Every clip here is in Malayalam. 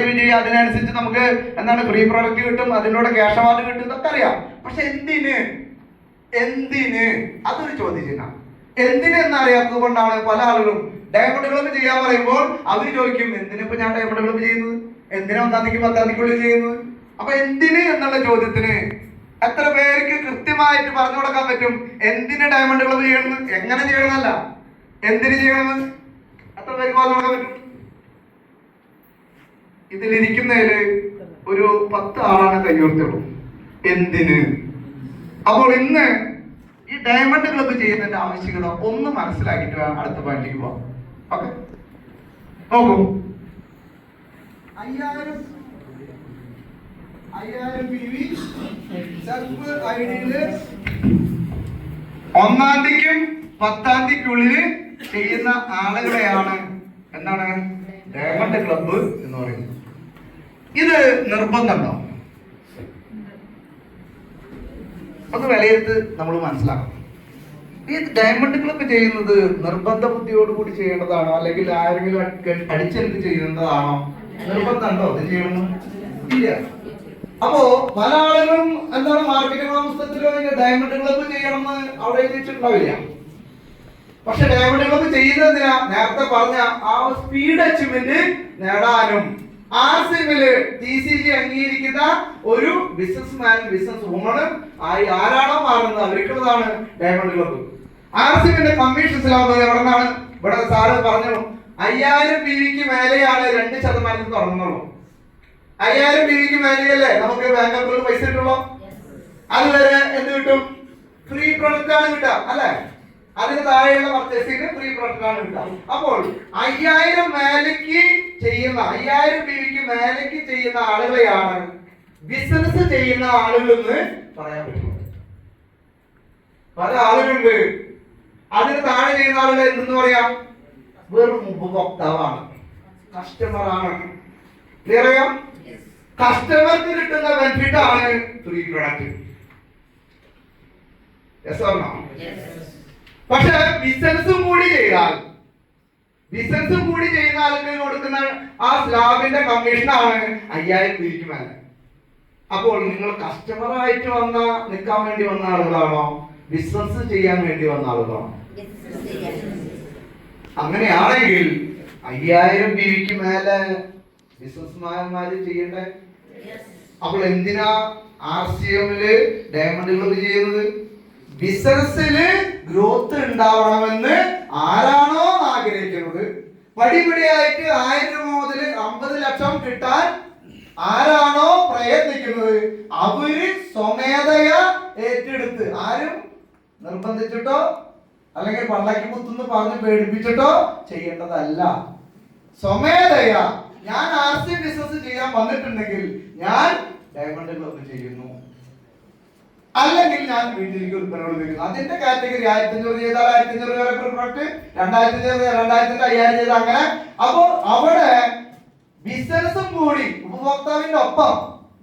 അതിനനുസരിച്ച് നമുക്ക് എന്താണ് ഫ്രീ പ്രോഡക്റ്റ് കിട്ടും അതിലൂടെ ക്യാഷ് അവാർഡ് കിട്ടും ഇതൊക്കെ അറിയാം. പക്ഷെ എന്തിന്? എന്തിന്? അതൊരു ചോദ്യചിഹ്നം എന്തിന് എന്നറിയാത്തത് കൊണ്ടാണ് പല ആളുകളും ഡയമണ്ട് ക്ലബ് ചെയ്യാൻ പറയുമ്പോൾ അവർ ചോദിക്കും എന്തിനിപ്പോ ഞാൻ ഡയമണ്ട് ക്ലബ് ചെയ്യുന്നത്? എന്തിനാ ഒന്നാം തീയതി പത്താം തീയതിക്കുള്ളിൽ ചെയ്യുന്നത്? അപ്പൊ എന്തിന് എന്നുള്ള ചോദ്യത്തിന് എത്ര പേർക്ക് കൃത്യമായിട്ട് പറഞ്ഞു കൊടുക്കാൻ പറ്റും? എന്തിന് ഡയമണ്ട് ക്ലബ് ചെയ്യണമെന്ന്? എങ്ങനെ ചെയ്യണമെന്നല്ല. എന്തിന് ചെയ്യണമെന്ന്? എത്ര പേർക്ക് പറഞ്ഞു കൊടുക്കാൻ പറ്റും? ഇതിലിരിക്കുന്നതിൽ ഒരു പത്ത് ആളാണ് കയ്യോർത്തുള്ളൂ എന്തിന്? അപ്പോൾ ഇന്ന് ഈ ഡയമണ്ട് ക്ലബ്ബ് ചെയ്യുന്നതിന്റെ ആവശ്യകത ഒന്ന് മനസ്സിലാക്കിയിട്ട് വേണം അടുത്ത പോയിന്റിലേക്ക് പോവാം ഓക്കെ നോക്കൂ. അയ്യായിരം. ഒന്നാം തീയതിക്കും പത്താം തീയതിക്കുള്ളിൽ ചെയ്യുന്ന ആളുകളെയാണ്. എന്താണ്? ഡയമണ്ട് ക്ലബ്ബ് എന്ന് പറയുന്നത്. ഇത് നിർബന്ധമുണ്ടോ ഒന്ന് വിലയിരുത്ത് നമ്മൾ മനസ്സിലാക്കണം. ഈ ഡയമണ്ട് ക്ലബ് ചെയ്യുന്നത് നിർബന്ധ ബുദ്ധിയോടുകൂടി ചെയ്യേണ്ടതാണോ? അല്ലെങ്കിൽ ആരെങ്കിലും അടി- അടിച്ചെടുത്ത് ചെയ്യേണ്ടതാണോ നിർബന്ധമുണ്ടോ? അത് ചെയ്യണം ഇല്ല. അപ്പോ പല ആളുകളും എന്താണ് മാർക്കറ്റിംഗ് പുസ്തകത്തിലോ ഡയമണ്ട് ക്ലബ്ബ് ചെയ്യണമെന്ന് അവിടെ എഴുതിയിട്ടുണ്ടാവില്ല. പക്ഷെ ഡയമണ്ട് ക്ലബ്ബ് ചെയ്യുന്നതിനാ നേരത്തെ പറഞ്ഞ ആ സ്പീഡ് അച്ചീവ്മെന്റ് നേടാനും ആർ സിമിൽ ടി സി ജി അംഗീകരിക്കുന്ന ഒരു ബിസിനസ് മാൻ ബിസിനസ് വുമണും ആയി ആരാണോ മാറുന്നത് അവർക്കുള്ളതാണ് ഡയമണ്ട് ക്ലബ്ബ് ആസിമിന്റെ സിമിന്റെ കമ്മീഷൻ സ്ലാബ് എവിടെ നിന്നാണ് ഇവിടെ സാറ് പറഞ്ഞു അയ്യായിരം പി വിക്ക് മേലെയാണ് രണ്ട് ശതമാനത്തിൽ തുടങ്ങുന്നുള്ളൂ അയ്യായിരം പി വിക്ക് മേലെയല്ലേ നമുക്ക് ബാങ്ക് അക്കൗണ്ടിൽ പൈസ കിട്ടുള്ളൂ? അതുവരെ എന്ത് കിട്ടും? ഫ്രീ പ്രൊഡക്റ്റ് ആണ് കിട്ടുക അല്ലെ? അതിന് താഴെയുള്ള പർച്ചേസിന് ഫ്രീ പ്രൊഡക്റ്റ് ആണ് കിട്ടുക അപ്പോൾ അയ്യായിരം മേലയ്ക്ക് ചെയ്യുന്ന അയ്യായിരം രൂപയ്ക്ക് മേലയ്ക്ക് ചെയ്യുന്ന ആളുകളെയാണ് ബിസിനസ് ചെയ്യുന്ന ആളുകൾ എന്ന് പറയാൻ പറ്റും പല ആളുകളുണ്ട്. അതിന് താഴെ ചെയ്യുന്ന ആളുകൾ എന്തെന്ന് പറയാം? വെറും ഉപഭോക്താവാണ്. കസ്റ്റമർ ആണ്. ക്ലിയർ ചെയ്യാം കസ്റ്റമർക്ക് കിട്ടുന്ന ബെനിഫിറ്റ് ആണ് ഫ്രീ പ്രൊഡക്റ്റ് പക്ഷെ ബിസിനസ്സും കൂടി ചെയ്താൽ ബിസിനസ്സും കൂടി ചെയ്യുന്ന ആൾക്ക് കൊടുക്കുന്ന ആ സ്ലാബിന്റെ കമ്മീഷൻ ആണ് അയ്യായിരം രൂപയ്ക്ക് മേലെ. അപ്പോൾ നിങ്ങൾ കസ്റ്റമറായിട്ട് വന്ന നിൽക്കാൻ വേണ്ടി വന്ന ആളുകളാണോ? ബിസിനസ് ചെയ്യാൻ വേണ്ടി വന്ന ആളുകളാണോ? അങ്ങനെയാണെങ്കിൽ അയ്യായിരം രൂപയ്ക്ക് മേലെ ബിസിനസ്മാന്മാര് ചെയ്യണ്ടേ? അപ്പോൾ എന്തിനാ ആർ സി എമ്മിൽ ഡയമണ്ടുകൾ ചെയ്യുന്നത്? ബിസിനസ്സിൽ ഗ്രോത്ത് ഉണ്ടാവണമെന്ന് ആരാണോ ആഗ്രഹിക്കുന്നത്? പടിപടിയായിട്ട് ആയിരം രൂപ മുതൽ അമ്പത് ലക്ഷം കിട്ടാൻ ആരാണോ പ്രയത്നിക്കുന്നത്? അവർ സ്വമേധയ ഏറ്റെടുത്ത്. ആരും നിർബന്ധിച്ചിട്ടോ അല്ലെങ്കിൽ പള്ളക്ക് കുത്തുന്ന് പറഞ്ഞ് പേടിപ്പിച്ചിട്ടോ ചെയ്യേണ്ടതല്ല. സ്വമേധയ. ഞാൻ ആർ സി ബിസിനസ് ചെയ്യാൻ വന്നിട്ടുണ്ടെങ്കിൽ ഞാൻ ഡയമണ്ട് ക്ലബ് ചെയ്യുന്നു. അല്ലെങ്കിൽ ഞാൻ വീട്ടിലേക്ക് ഉൽപ്പന്നങ്ങൾ ഉപയോഗിക്കുന്നു അതിന്റെ കാറ്റഗറി ആയിരത്തി അഞ്ഞൂറ് ചെയ്താൽ ആയിരത്തി അഞ്ഞൂറ് വരെ പ്രൊഡക്റ്റ് രണ്ടായിരത്തി അഞ്ഞൂറ് രണ്ടായിരത്തി അയ്യായിരം ചെയ്താൽ അങ്ങനെ. അപ്പോ അവിടെ ബിസിനസ്സും കൂടി ഉപഭോക്താവിന്റെ ഒപ്പം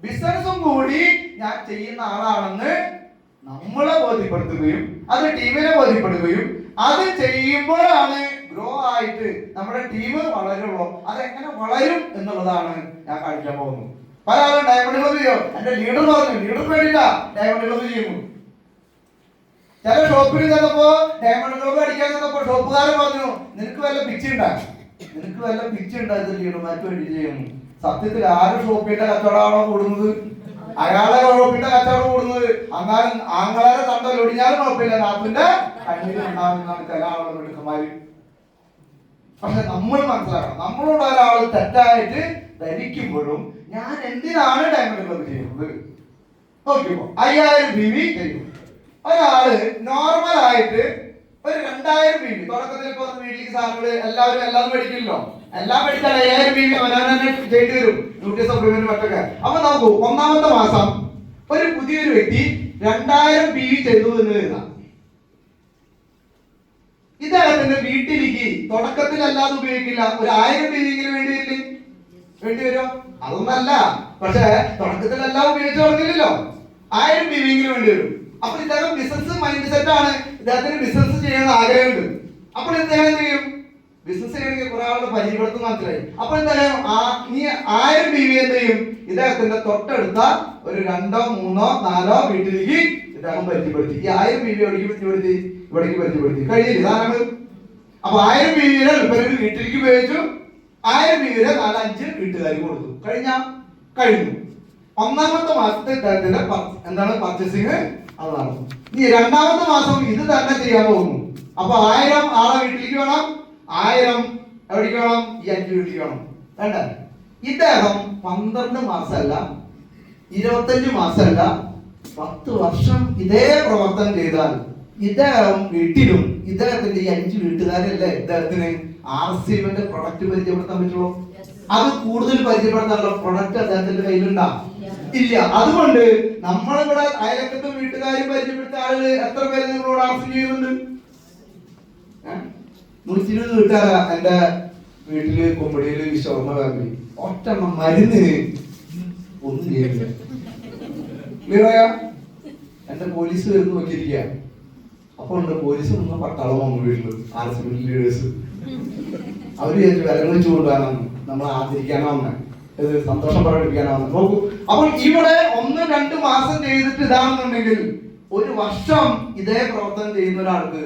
ബിസിനസ്സും കൂടി ഞാൻ ചെയ്യുന്ന ആളാണെന്ന് നമ്മളെ ബോധ്യപ്പെടുത്തുകയും അത് ടീമിനെ ബോധ്യപ്പെടുകയും അത് ചെയ്യുമ്പോഴാണ് ഗ്രോ ആയിട്ട് നമ്മുടെ ടീം വളരുള്ളൂ. അതെങ്ങനെ വളരും എന്നുള്ളതാണ് ഞാൻ കാണിക്കാൻ പോകുന്നത്. പല ആളും ഡയമണ്ട് ക്ലബ് ചെയ്യും. എന്റെ ലീഡർ പറഞ്ഞു. ലീഡർ പേടില്ല ഡയമണ്ട് ക്ലബ് ചെയ്യുന്നു. ചില ഷോപ്പിൽ ചെന്നപ്പോ ഡയമണ്ട് ക്ലബ് അടിക്കാൻ ചെന്നപ്പോ ഷോപ്പുകാരൻ പറഞ്ഞു നിനക്ക് വല്ല പിച്ച് ഉണ്ടാ? നിനക്ക് വല്ല പിച്ച് ഉണ്ടായത് ലീഡർമാർക്ക് വേണ്ടി ചെയ്യുന്നു. സത്യത്തിൽ ആരും ഷോപ്പിന്റെ കച്ചവടമാണോ കൂടുന്നത്? അയാളെ ഷോപ്പിന്റെ കച്ചവടം കൂടുന്നത്. അന്നാലും ആങ്ങളെ തണ്ടൽ ഒടിഞ്ഞാലും കുഴപ്പമില്ല. നാട്ടിന്റെ കണ്ണിൽ ചില ആളുകൾ മിടുക്കന്മാര് പക്ഷെ നമ്മൾ മനസ്സിലാക്കണം. നമ്മളോട് ഒരാൾ തെറ്റായിട്ട് ധരിക്കുമ്പോഴും ഞാൻ എന്തിനാണ് ഡയമണ്ട് ചെയ്യുന്നത്? നോക്കിപ്പോ അയ്യായിരം ബി വി ചെയ്യും ഒരാൾ നോർമൽ ആയിട്ട് ഒരു രണ്ടായിരം ബി വി തുടക്കത്തിൽ ഇപ്പൊ വീട്ടിലേക്ക് സാധനങ്ങൾ എല്ലാവരും എല്ലാവരും മേടിക്കില്ലല്ലോ എല്ലാം മേടിച്ചാൽ അയ്യായിരം ബി വി അവരാൻ തന്നെ ചെയ്തു തരും. ന്യൂട്രി സപ്ലിമെന്റ് മറ്റൊക്കെ. അപ്പൊ നോക്കൂ ഒന്നാമത്തെ മാസം ഒരു പുതിയൊരു വ്യക്തി രണ്ടായിരം ബി വി ചെയ്തു എന്ന് കരുതാം ഇദ്ദേഹത്തിന്റെ വീട്ടിലേക്ക് തുടക്കത്തിൽ അല്ലാതെ ഉപയോഗിക്കില്ല. ഒരു ആയിരം ബീവിങ്ങിന് വേണ്ടി വരില്ലേ? വേണ്ടി വരുമോ അതൊന്നല്ല. പക്ഷെ തുടക്കത്തിൽ എല്ലാം ഉപയോഗിച്ചു തുടങ്ങില്ലല്ലോ ആയിരം ബിവിങ്ങിന് വേണ്ടി വരും അപ്പൊ ഇദ്ദേഹം ബിസിനസ് മൈൻഡ് സെറ്റ് ആണ്. ഇദ്ദേഹത്തിന് ബിസിനസ് ചെയ്യാൻ ആഗ്രഹമുണ്ട്. അപ്പോൾ ഇദ്ദേഹം എന്ത് ചെയ്യും? ബിസിനസ് ചെയ്യണമെങ്കിൽ കുറെ ആളുടെ പരിചയപ്പെടുത്തും മനസ്സിലായി. അപ്പൊ എന്തായാലും നീ ആയിരം ബി വി എന്ത് ചെയ്യും? ഇദ്ദേഹത്തിന്റെ തൊട്ടടുത്ത ഒരു രണ്ടോ മൂന്നോ നാലോ വീട്ടിലേക്ക് ഇദ്ദേഹം പരിചയപ്പെടുത്തി. ഈ ആയിരം ബി വി എവിടേക്ക് പരിചയപ്പെടുത്തി? ഇവിടേക്ക് പരിചയപ്പെടുത്തി. കഴിഞ്ഞില്ല? അപ്പൊ ആയിരം ബി വിൽപ്പനക്ക് വീട്ടിലേക്ക് ഉപയോഗിച്ചു. ആയിരം രൂപയുടെ നാല് അഞ്ച് വീട്ടുകാർ കൊടുത്തു. കഴിഞ്ഞ കഴിഞ്ഞു. ഒന്നാമത്തെ മാസത്തെ ഇദ്ദേഹത്തിന്റെ എന്താണ് പർച്ചേസിങ് അത് നടന്നു ഇനി രണ്ടാമത്തെ മാസം ഇത് തന്നെ ചെയ്യാൻ പോകുന്നു. അപ്പൊ ആയിരം ആളെ വീട്ടിലേക്ക് വേണം. ആയിരം എവിടേക്ക് വേണം? ഈ അഞ്ച് വീട്ടിലേക്ക് വേണം. വേണ്ട ഇദ്ദേഹം പന്ത്രണ്ട് മാസമല്ല ഇരുപത്തഞ്ച് മാസമല്ല പത്ത് വർഷം ഇതേ പ്രവർത്തനം ചെയ്താൽ ഇദ്ദേഹം വീട്ടിലും ഇദ്ദേഹത്തിന്റെ ഈ അഞ്ച് വീട്ടുകാരല്ലേ ഇദ്ദേഹത്തിന്? ആർ സി എമ്മിന്റെ പ്രൊഡക്റ്റ് പരിചയപ്പെടുത്താൻ പറ്റുള്ളൂ അത് കൂടുതൽ പരിചയപ്പെടുത്താനുള്ള പ്രൊഡക്റ്റ് അദ്ദേഹത്തിന്റെ കയ്യിലുണ്ടാ? ഇല്ല. അതുകൊണ്ട് നമ്മളിവിടെ അയലക്കത്തും വീട്ടുകാരും പരിചയപ്പെടുത്ത ആളുകൾ എത്ര പേര് നിങ്ങളോട് ആർസി ചെയ്യുന്നുണ്ട് നൂറ്റി ഇരുപത് വീട്ടുകാരാ എന്റെ വീട്ടിൽ കൊമ്പടിയിൽ വിശ്വർമ്മ ഫാമിലി. ഒറ്റ മരുന്നിന് ഒന്നും ചെയ്യുന്നില്ല ക്ലിയറായ? എന്റെ പോലീസ് വരുന്ന നോക്കിയിരിക്കുക അപ്പൊ ഉണ്ട് പോലീസ് നിന്ന് പട്ടാളം വീട്ടിൽ ആർ സി ലീഡേഴ്സ് അവർ വിലങ്ങൾ വെച്ച് കൊണ്ടുപോകാനാണ് നമ്മൾ ആദരിക്കാനോ ഇത് സന്തോഷം പ്രകടിപ്പിക്കാനോ വന്നെ. നോക്കൂ. അപ്പോൾ ഇവിടെ ഒന്ന് രണ്ട് മാസം ചെയ്തിട്ട് ഇതാണെന്നുണ്ടെങ്കിൽ ഒരു വർഷം ഇതേ പ്രവർത്തനം ചെയ്യുന്ന ഒരാൾക്ക്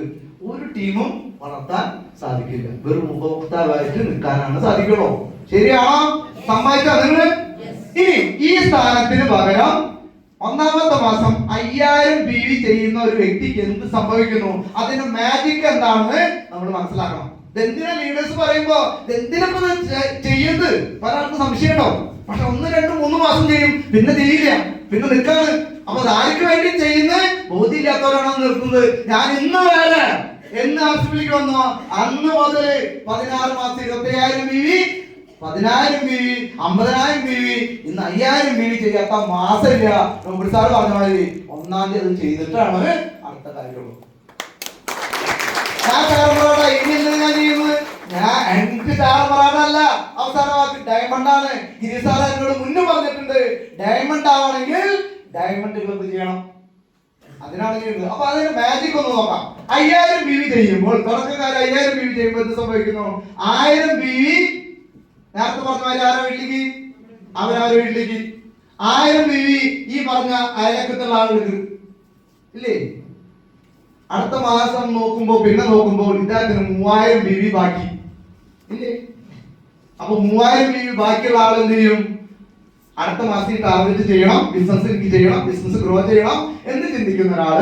ഒരു ടീമും വളർത്താൻ സാധിക്കില്ല. വെറും ഉപഭോക്താവായിട്ട് നിൽക്കാനാണ് സാധിക്കുള്ളൂ. ശരിയാണോ? സമ്മതിച്ചോ നിങ്ങൾ? ഇനി ഈ സ്ഥാനത്തിന് പകരം ഒന്നാമത്തെ മാസം അയ്യായിരം ബി വി ചെയ്യുന്ന ഒരു വ്യക്തിക്ക് എന്ത് സംഭവിക്കുന്നു? അതിന് മാജിക് എന്താണെന്ന് നമ്മൾ മനസ്സിലാക്കണം. എന്തിനാ ലീഡേഴ്സ് പറയുമ്പോ എന്തിനപ്പോ ചെയ്യുന്നത് പല സംശയമുണ്ടോ പക്ഷെ ഒന്ന് രണ്ട് മൂന്ന് മാസം ചെയ്യും പിന്നെ ചെയ്യില്ല പിന്നെ നിൽക്കാണ്. അപ്പൊ ആർക്ക് വേണ്ടി ചെയ്യുന്ന? ബോധ്യമില്ലാത്തവരാണോ നിർത്തുന്നത് ഞാൻ ഇന്ന് വേറെ എന്ന് ആവശ്യത്തിലേക്ക് വന്നോ. അന്ന് മുതൽ പതിനാറ് മാസം ഇരുപത്തയ്യായിരം ബി വി പതിനായിരം ബി വി അമ്പതിനായിരം ബി വി ഇന്ന് അയ്യായിരം ബി വി ചെയ്യാത്ത മാസമില്ല. സാറ് പറഞ്ഞ മാതിരി ഒന്നാം തീയതി ചെയ്തിട്ടാണ് അടുത്ത കാര്യമുള്ളൂ ഞാൻ ചാറമറാട ഇനി ഞാൻ ഞാൻ എനിക്ക് ചാറമറാടല്ല അവസാന വാക്ക് ഡയമണ്ട് ആണ്. ഗിരി സാർ എന്നോട് മുന്നേ പറഞ്ഞിട്ടുണ്ട്. ഡയമണ്ട് ആവണമെങ്കിൽ ഡയമണ്ട് ക്ലബ് ചെയ്യണം. അതിനാണ് ചെയ്യുന്നത് അപ്പൊ അതിന്റെ മാജിക് ഒന്ന് നോക്കാം. അയ്യായിരം ബി വി ചെയ്യുമ്പോൾ തുടക്കക്കാർ അയ്യായിരം ബി വി ചെയ്യുമ്പോൾ എന്ത് സംഭവിക്കുന്നു? ആയിരം ബി വി നേരത്തെ പറഞ്ഞ മാതിരി ആരോ വീട്ടിലേക്ക്? അവരവരുടെ വീട്ടിലേക്ക്. ആയിരം ബി വി ഈ പറഞ്ഞ അയലക്കത്തുള്ള ആളുകൾക്ക്. ഇല്ലേ? അടുത്ത മാസം നോക്കുമ്പോ പിന്നെ നോക്കുമ്പോൾ ഇദ്ദേഹത്തിന് മൂവായിരം ബി വി ബാക്കി. അപ്പൊ മൂവായിരം ബി വി ബാക്കിയുള്ള ആൾ എന്ത് ചെയ്യും? അടുത്ത മാസം ടാർഗറ്റ് ചെയ്യണം ബിസിനസ് എനിക്ക് ചെയ്യണം ബിസിനസ് ഗ്രോ ചെയ്യണം എന്ന് ചിന്തിക്കുന്ന ഒരാൾ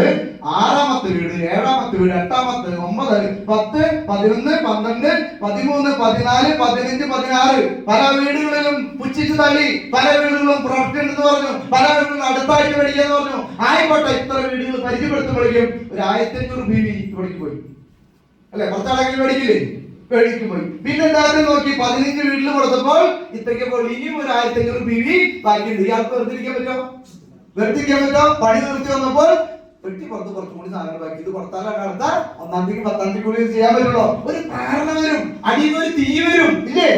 ആറാമത്തെ വീട് ഏഴാമത്തെ വീട് എട്ടാമത്തെ ഒമ്പത് പത്ത് പതിനൊന്ന് പന്ത്രണ്ട് പതിമൂന്ന് പതിനാല് പതിനഞ്ച് പതിനാറ്. പല വീടുകളിലും പുച്ഛിച്ച് തള്ളി പല വീടുകളിലും പ്രൊഡക്റ്റ് ഉണ്ടെന്ന് പറഞ്ഞു പല വീടുകളിലും അടുത്തായിട്ട് മേടിക്കാന്ന് പറഞ്ഞു. ആയിക്കോട്ടെ ഇത്ര വീടുകൾ പരിചയപ്പെടുത്തുമ്പോഴേക്കും ഒരു ആയിരത്തി അഞ്ഞൂറ് ബി വി ഇവിടേക്ക് പോയി. അല്ലെ? കുറച്ചാളെങ്കിലും മേടിക്കില്ലേ? മേടിക്കും പോയി. പിന്നെ എന്തായാലും നോക്കി പതിനഞ്ച് വീട്ടിൽ കൊടുത്തപ്പോൾ ഇത്രയ്ക്ക് പോയി ഇനിയും ഒരു ആയിരത്തി അഞ്ഞൂറ് ബി വി ബാക്കിയുണ്ട്. ഇയാൾക്ക് വെറുതെ ഇരിക്കാൻ പറ്റോ വെറുതെ ഇരിക്കാൻ പറ്റോ പണി നിർത്തി വന്നപ്പോൾ വെട്ടി പുറത്ത് കുറച്ചും കൂടി സാധനങ്ങൾ ബാക്കി. ഇത് കൊടുത്താലാണ് അടുത്ത ഒന്നാം തീയതി പത്താം തീയതി കൂടി ചെയ്യാൻ പറ്റുള്ളൂ. ഒരു കാരണം വരും. അടിയിൽ ഒരു തീ വരും. ഇല്ലേ?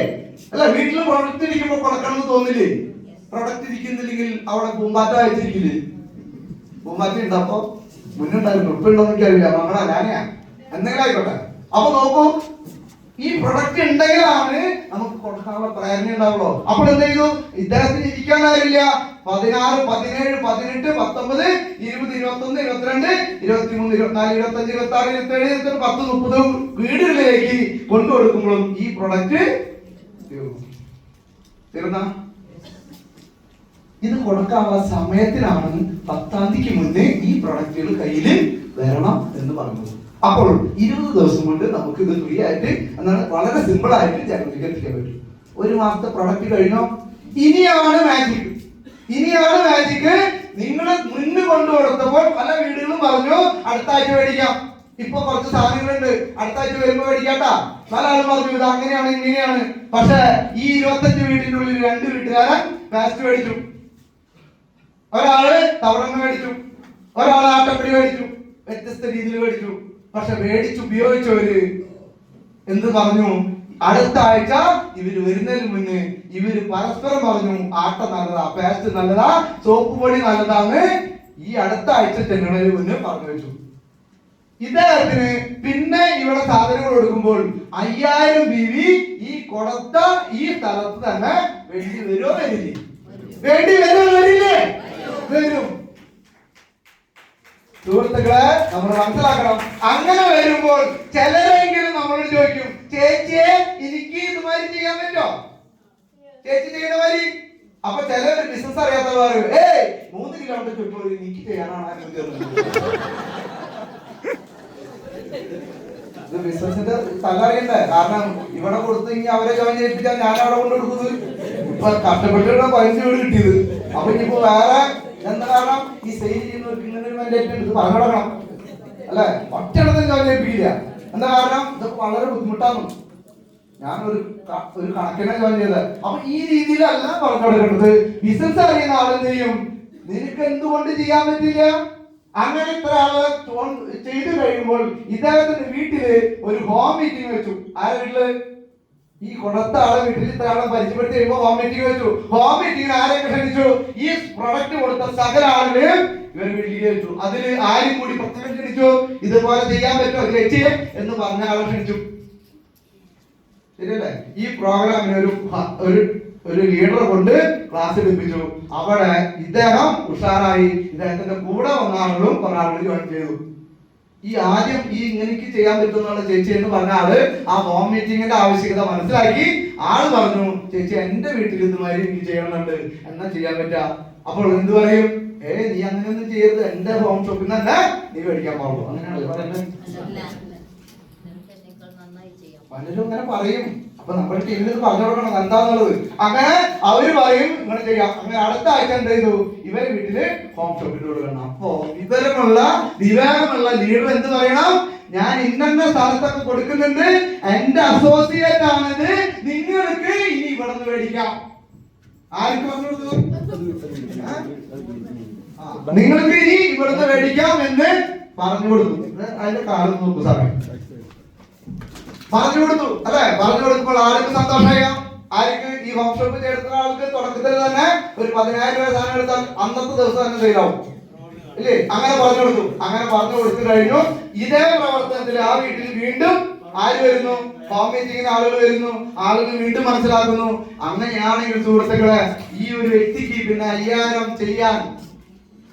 അല്ല വീട്ടിൽ പ്രൊഡക്റ്റ് ഇരിക്കുമ്പോൾ കൊടുക്കണം തോന്നില്ലേ? പ്രൊഡക്റ്റ് ഇരിക്കുന്നില്ലെങ്കിൽ അവിടെ പൂമ്പാറ്റ വായിച്ചിരിക്കില്ലേ പൂമ്പാറ്റ ഉണ്ട്. അപ്പൊ മുന്നുണ്ടായിരുന്നു. ഇപ്പൊ ഉണ്ടോ എനിക്കറിയില്ല. മകളാ ഞാനെയാ. എന്തെങ്കിലും ആയിക്കോട്ടെ. അപ്പൊ നോക്കൂ. ഈ പ്രൊഡക്റ്റ് ഉണ്ടെങ്കിലാണ് നമുക്ക് കൊടുക്കാനുള്ള പ്രേരണ ഉണ്ടാവുള്ളൂ. അപ്പോൾ എന്ത് ചെയ്തു? ഇദ്ദേഹത്തിന് ഇരിക്കാൻ ആരില്ല പതിനാറ് പതിനേഴ് പതിനെട്ട് പത്തൊമ്പത് ഇരുപത് ഇരുപത്തി ഒന്ന് ഇരുപത്തിരണ്ട് ഇരുപത്തി മൂന്ന് ഇരുപത്തിനാല് ഇരുപത്തി അഞ്ച് ഇരുപത്തി ആറ് ഇരുപത്തി ഏഴ് ഇരുപത്തി പത്ത് മുപ്പത് വീടുകളിലേക്ക് കൊണ്ടുകൊടുക്കുമ്പോഴും ഈ പ്രൊഡക്റ്റ് തീർന്ന? ഇത് കൊടുക്കാനുള്ള സമയത്തിനാണ് പത്താം തീയതിക്ക് മുന്നേ ഈ പ്രൊഡക്റ്റുകൾ കയ്യിൽ വരണം എന്ന് പറഞ്ഞത്. അപ്പോൾ ഇരുപത് ദിവസം കൊണ്ട് നമുക്ക് ഇത് ഫ്രീ ആയിട്ട് എന്താണ് വളരെ സിമ്പിൾ ആയിട്ട് ജനങ്ങളിലേക്ക് എത്തിക്കാൻ പറ്റും. ഒരു മാസത്തെ പ്രൊഡക്റ്റ് കഴിഞ്ഞോ? ഇനിയാണ് മാജിക് ഇനിയാണ് മാജിക് നിങ്ങൾ മുന്ന് കൊണ്ടു കൊടുത്തപ്പോൾ പല വീടുകളും പറഞ്ഞു അടുത്ത ആഴ്ച മേടിക്കാം. ഇപ്പൊ കുറച്ച് സാധനങ്ങളുണ്ട്. അടുത്ത ആഴ്ച വരുമ്പോ മേടിക്കാട്ടാ. പല ആളും പറഞ്ഞു ഇത് അങ്ങനെയാണ് ഇങ്ങനെയാണ്. പക്ഷെ ഈ ഇരുപത്തഞ്ച് വീടിന്റെ ഉള്ളിൽ രണ്ട് വീട്ടുകാരൻ മാസ്റ്റ് മേടിച്ചു. ഒരാൾ തവളങ്ങ മേടിച്ചു. ഒരാൾ ആട്ടപ്പടി മേടിച്ചു. വ്യത്യസ്ത രീതിയിൽ മേടിച്ചു. പക്ഷെ മേടിച്ച് ഉപയോഗിച്ചവര് എന്ത് പറഞ്ഞു? അടുത്ത ആഴ്ച ഇവർ വരുന്നതിന് മുന്നേ ഇവർ പരസ്പരം പറഞ്ഞു ആട്ട നല്ലതാ പേസ്റ്റ് നല്ലതാ സോപ്പ് പൊടി നല്ലതാന്ന്. ഈ അടുത്ത ആഴ്ച ചെന്നതിന് മുന്നേ പറഞ്ഞു വെച്ചു. ഇദ്ദേഹത്തിന് പിന്നെ ഇവിടെ സാധനങ്ങൾ കൊടുക്കുമ്പോൾ അയ്യായിരം ബി വി ഈ കൊടുത്ത ഈ സ്ഥലത്ത് തന്നെ വേണ്ടി വരുമോ വരില്ലേ? വേണ്ടി വരുമോ വരില്ലേ? വരും. സുഹൃത്തുക്കളെ നമ്മൾ മനസ്സിലാക്കണം. അങ്ങനെ വരുമ്പോൾ ചിലരെങ്കിലും നമ്മളോട് ചോദിക്കും ചേച്ചിയെ എനിക്ക് ഇതുമാതിരി ചെയ്യാൻ പറ്റോ? ചേച്ചി ചെയ്യുന്ന മാതിരി. അപ്പൊ ചിലർ ബിസിനസ് അറിയാത്തവർ പറയും ഏയ് മൂന്ന് കിലോമീറ്റർ ചുറ്റും എനിക്ക് ചെയ്യാനാണ് ഇത് ബിസിനസിന്റെ സ്ഥലം അറിയണ്ടേ? കാരണം ഇവിടെ കൊടുത്ത് ഇനി അവരെ ജോയിൻ ചെയ്യിപ്പിച്ചാൽ ഞാൻ അവിടെ കൊണ്ട് കൊടുക്കുന്നത് ഇപ്പൊ കഷ്ടപ്പെട്ടിട്ടുള്ള പതിനഞ്ച് വീട് കിട്ടിയത്. അപ്പൊ ഇനിയിപ്പോ വേറെ എന്താ കാരണം ഈ സെയിൽ ചെയ്യുന്നവർക്ക് ഇങ്ങനെ ഒരു mandate ഉണ്ട്. ഇത് പറഞ്ഞു അല്ലെ? ഒറ്റയിടത്തും ചെയ്യിപ്പിക്കില്ല എന്താ കാരണം? ഇത് വളരെ ബുദ്ധിമുട്ടാണ്. ഞാൻ ഒരു ഒരു കണക്കിനെ ജോയിൻ ചെയ്തത്. അപ്പൊ ഈ രീതിയിലല്ല പറഞ്ഞു കൊടുക്കേണ്ടത് ബിസിനസ് അറിയുന്ന ആളെന്ത് ചെയ്യും? നിനക്ക് എന്തുകൊണ്ട് ചെയ്യാൻ പറ്റില്ല? അങ്ങനെ ഇത്ര ആൾ ചെയ്തു കഴിയുമ്പോൾ ഇദ്ദേഹത്തിന്റെ വീട്ടിൽ ഒരു ഹോം മീറ്റിംഗ് വെച്ചു. ആരെ വീട്ടിൽ? ഈ കൊണത്ത ആളെ വീട്ടിൽ ഇത്ര ആളെ പരിചയപ്പെടുത്തി കഴിയുമ്പോൾ ഹോം മീറ്റിംഗ് വെച്ചു. ഹോം ആരെ ക്ഷണിച്ചു ഈ പ്രൊഡക്റ്റ് കൊടുത്ത സകല ആളുകളെയും ഇവർ വീട്ടിലേക്ക് വെച്ചു അതിൽ ആരും കൂടി പ്രത്യേകം ക്ഷണിച്ചു. ഇതുപോലെ ചെയ്യാൻ പറ്റുമോ? ചേച്ചി എന്ന് പറഞ്ഞ ആളെ ക്ഷണിച്ചു. ശരിയല്ലേ? ഈ പ്രോഗ്രാമിന് ഒരു ഒരു ഒരു ലീഡർ കൊണ്ട് ക്ലാസ് എടുപ്പിച്ചു. അവിടെ ഇദ്ദേഹം ഉഷാറായി ഇദ്ദേഹത്തിന്റെ കൂടെ വന്ന ആളുകളും കുറെ ആളുകൾ ജോയിൻ ചെയ്തു. ഈ ആദ്യം ഈ ഇങ്ങനെക്ക് ചെയ്യാൻ പറ്റുന്നുള്ള ചേച്ചി എന്ന് പറഞ്ഞ ആൾ ആ ഹോം മീറ്റിംഗിന്റെ ആവശ്യകത മനസ്സിലാക്കി. ആൾ പറഞ്ഞു ചേച്ചി എന്റെ വീട്ടിൽ ഇതുമാതിരി എനിക്ക് ചെയ്യണമെന്നുണ്ട് എന്നാ ചെയ്യാൻ പറ്റാ? അപ്പോൾ എന്ത് പറയും? ഏ നീ അങ്ങനെയൊന്നും ചെയ്യരുത്. എന്റെ ഹോം ഷോപ്പിൽ നിന്ന് തന്നെ നീ മേടിക്കാൻ പാടുള്ളൂ. ചെയ്യാം. പലരും അങ്ങനെ പറയും. അപ്പൊ നമ്മൾ ടീമിൽ ഇത് പറഞ്ഞു കൊടുക്കണം. എന്താന്നുള്ളത്? അങ്ങനെ അവർ പറയും ഇങ്ങനെ ചെയ്യാം. അങ്ങനെ അടുത്ത ആഴ്ച എന്ത് ചെയ്തു? ഇവർ വീട്ടിൽ ഹോം ഷോപ്പിട്ട് കൊടുക്കണം. അപ്പോ വിവരമുള്ള വിവേകമുള്ള ലീഡർ എന്ത് പറയണം? ഞാൻ ഇന്നെന്ന സ്ഥലത്തൊക്കെ കൊടുക്കുന്നുണ്ട്. എന്റെ അസോസിയേറ്റ് ആണെന്ന് നിങ്ങൾക്ക് ഇനി ഇവിടെ നിന്ന് മേടിക്കാം. ആർക്ക് നിങ്ങൾക്ക് ഇനി ഇവിടുന്ന് മേടിക്കാം എന്ന് പറഞ്ഞു കൊടുക്കും അതിന്റെ കാലം നോക്കൂ സമയം പറഞ്ഞു കൊടുത്തു അല്ലെ? പറഞ്ഞു കൊടുക്കുമ്പോൾ ആർക്കും സന്തോഷമായ? ആർക്ക് ഈ ഹോം ഷോപ്പ് ആൾക്ക് തുടക്കത്തിൽ തന്നെ ഒരു പതിനായിരം രൂപ സാധനം എടുത്താൽ അന്നത്തെ ദിവസം തന്നെ സെയിലാവും. ഇല്ലേ? അങ്ങനെ പറഞ്ഞു കൊടുത്തു അങ്ങനെ പറഞ്ഞു കൊടുത്തു കഴിഞ്ഞു. ഇതേ പ്രവർത്തനത്തിൽ ആ വീട്ടിൽ വീണ്ടും ആര് വരുന്നു? ഹോം മീറ്റിംഗിന് ആളുകൾ വരുന്നു. ആളുകൾ വീണ്ടും മനസ്സിലാക്കുന്നു. അങ്ങനെയാണെങ്കിൽ സുഹൃത്തുക്കളെ ഈ ഒരു വ്യക്തിക്ക് പിന്നെ അയ്യായിരം ചെയ്യാൻ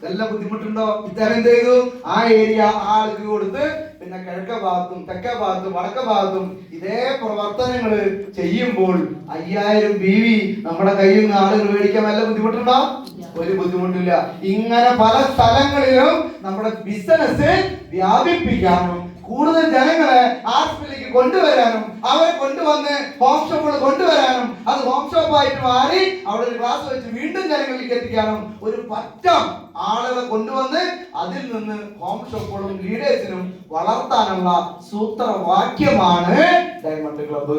നല്ല ബുദ്ധിമുട്ടുണ്ടോ? ഇത്തരം എന്ത് ചെയ്തു? ആ ഏരിയ ആൾക്ക് കൊടുത്ത് പിന്നെ കിഴക്ക ഭാഗത്തും തെക്ക ഭാഗത്തും വടക്ക ഭാഗത്തും ഇതേ പ്രവർത്തനങ്ങൾ ചെയ്യുമ്പോൾ അയ്യായിരം ബി വി നമ്മുടെ കയ്യിൽ നിന്ന് ആളുകൾ മേടിക്കാൻ വല്ല ബുദ്ധിമുട്ടുണ്ടോ? ഒരു ബുദ്ധിമുട്ടില്ല. ഇങ്ങനെ പല സ്ഥലങ്ങളിലും നമ്മുടെ ബിസിനസ് വ്യാപിപ്പിക്കാനും കൂടുതൽ ജനങ്ങളെ ആസ്പിലേക്ക് കൊണ്ടുവരാനും അവരെ കൊണ്ടുവന്ന് ഹോം ഷോപ്പുകൾ കൊണ്ടുവരാനും അത് ഹോം ഷോപ്പായിട്ട് മാറി അവിടെ ഒരു ക്ലാസ് വെച്ച് വീണ്ടും ജനങ്ങളിലേക്ക് എത്തിക്കാനും ഒരു പറ്റം ആളുകളെ കൊണ്ടുവന്ന് അതിൽ നിന്ന് ഹോം ഷോപ്പുകളും ലീഡേഴ്സിനും വളർത്താനുള്ള സൂത്രവാക്യമാണ് ഡയമണ്ട് ക്ലബ്ബ്